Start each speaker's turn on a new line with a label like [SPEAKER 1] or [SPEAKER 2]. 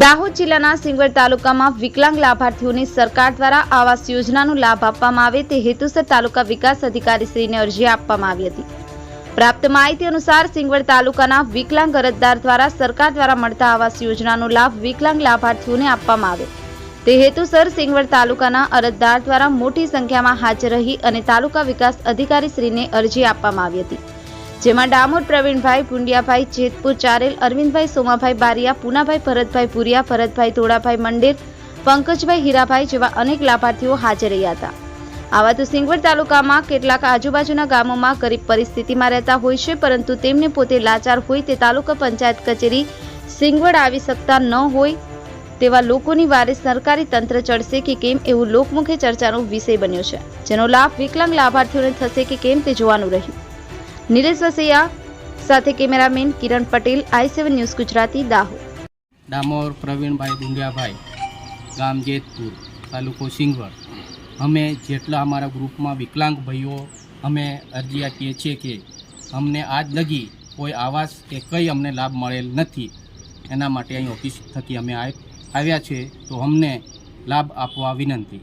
[SPEAKER 1] દાહોદ જિલ્લાના સિંગવડ તાલુકામાં વિકલાંગ લાભાર્થીઓને સરકાર દ્વારા આવાસ યોજનાનો લાભ આપવામાં આવે તે હેતુસર તાલુકા વિકાસ અધિકારીશ્રીને અરજી આપવામાં આવી હતી. પ્રાપ્ત માહિતી અનુસાર સિંગવડ તાલુકાના વિકલાંગ અરજદાર દ્વારા સરકાર દ્વારા મળતા આવાસ યોજનાનો લાભ વિકલાંગ લાભાર્થીઓને આપવામાં આવે. તે હેતુસર સિંગવડ તાલુકાના અરજદાર દ્વારા મોટી સંખ્યામાં હાજર રહી અને તાલુકા વિકાસ અધિકારીશ્રીને અરજી આપવામાં આવી હતી. જેમાં ડામોર પ્રવીણભાઈ, પુંડિયાભાઈ, જેતપુર, ચારેલ, અરવિંદભાઈ, સોમાભાઈ બારિયા, પૂનાભાઈ, ભરતભાઈ પુરિયા ભરતભાઈ ધોળાભાઈ મંડેર, પંકજભાઈ હીરાભાઈ જેવા અનેક લાભાર્થીઓ હાજર રહ્યા હતા. આવા તો સિંગવડ તાલુકામાં કેટલાક આજુબાજુના ગામોમાં ગરીબ પરિસ્થિતિમાં રહેતા હોય છે, પરંતુ તેમને પોતે લાચાર હોય તે તાલુકા પંચાયત કચેરી સિંગવડ આવી શકતા ન હોય તેવા લોકોની વારે સરકારી તંત્ર ચડશે કે કેમ એવું લોકમુખે ચર્ચાનો વિષય બન્યો છે, જેનો લાભ વિકલાંગ લાભાર્થીઓને થશે કે કેમ તે જોવાનું રહ્યું. નિલેશ વસૈયા સાથે cameraman Kiran Patel, I seven news Gujarati, Dahod.
[SPEAKER 2] Damor Pravinbhai Dungiyabhai, ગામ જેતપુર, તાલુકો સિંગવડ. અમે જેટલા અમારા ગ્રુપમાં વિકલાંગ ભાઈઓ, અમે અરજી આપીએ છીએ કે અમને આજ લગી કોઈ આવાસ કે કંઈ અમને લાભ મળેલ નથી. એના માટે અહીં ઓફિસ થકી અમે આવ- આવ્યા છે, તો અમને લાભ આપવા વિનંતી.